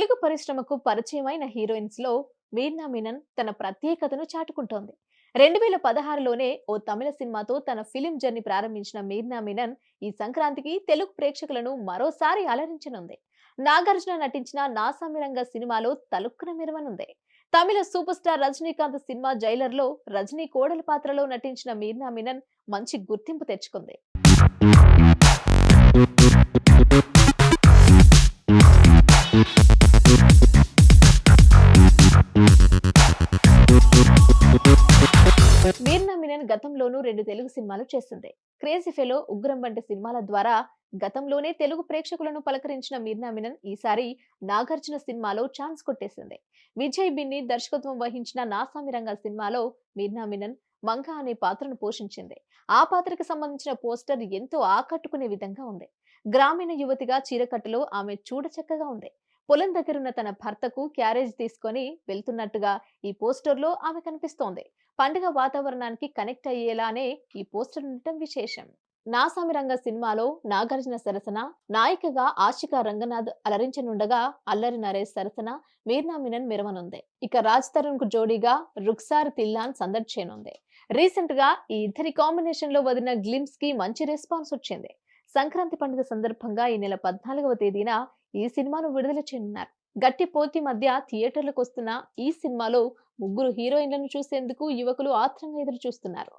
తెలుగు పరిశ్రమకు పరిచయమైన హీరోయిన్స్లో మీర్నా మీనన్ తన ప్రత్యేకతను చాటుకుంటోంది. రెండు వేల పదహారులోనే ఓ తమిళ సినిమాతో తన ఫిలిం జర్నీ ప్రారంభించిన మీర్నా మీనన్ ఈ సంక్రాంతికి తెలుగు ప్రేక్షకులను మరోసారి అలరించనుంది. నాగార్జున నటించిన నాసామిరంగ సినిమాలో తలుక్కున మెరవనుంది. తమిళ సూపర్ స్టార్ రజనీకాంత్ సినిమా జైలర్లో రజనీ కోడల పాత్రలో నటించిన మీర్నా మీనన్ మంచి గుర్తింపు తెచ్చుకుంది. హీరోయిన్ గతంలోనూ రెండు తెలుగు సినిమాలు చేసింది క్రేజీ ఫెలో ఉగ్రం వంటి సినిమాల ద్వారా గతంలోనే తెలుగు ప్రేక్షకులను పలకరించిన మీర్నా మినన్ ఈసారి నాగార్జున సినిమాలో ఛాన్స్ కొట్టేసింది. విజయ్ బిన్ని దర్శకత్వం వహించిన నాసామిరంగ సినిమాలో మీర్నా మినన్ మంగ అనే పాత్రను పోషించింది. ఆ పాత్రకు సంబంధించిన పోస్టర్ ఎంతో ఆకట్టుకునే విధంగా ఉంది. గ్రామీణ యువతిగా చీరకట్టులో ఆమె చూడచక్కగా ఉంది. పొలం దగ్గరున్న తన భర్తకు క్యారేజ్ తీసుకొని వెళ్తున్నట్టుగా ఈ పోస్టర్లో ఆమె కనిపిస్తోంది. పండుగ వాతావరణానికి కనెక్ట్ అయ్యేలానే ఈ పోస్టర్ ఉండటం విశేషం. నాసామిరంగ సినిమాలో నాగార్జున సరసన నాయికగా ఆశిక రంగనాథ్ అలరించనుండగా అల్లరి నరేష్ సరసన మీర్నా మినన్ మెరవనుంది. ఇక రాజ్ తరుణ్కు జోడీగా రుక్సార్ తిల్లాన్ సందడి చేయనుంది రీసెంట్గా ఈ ఇద్దరి కాంబినేషన్లో వదిలిన గ్లిమ్స్కి మంచి రెస్పాన్స్ వచ్చింది. సంక్రాంతి పండుగ సందర్భంగా ఈ నెల పద్నాలుగవ తేదీన ఈ సినిమాను విడుదల చేయనున్నారు. గట్టి పోటీ మధ్య థియేటర్లకు వస్తున్న ఈ సినిమాలో ముగ్గురు హీరోయిన్లను చూసేందుకు యువకులు ఆత్రంగా ఎదురు చూస్తున్నారు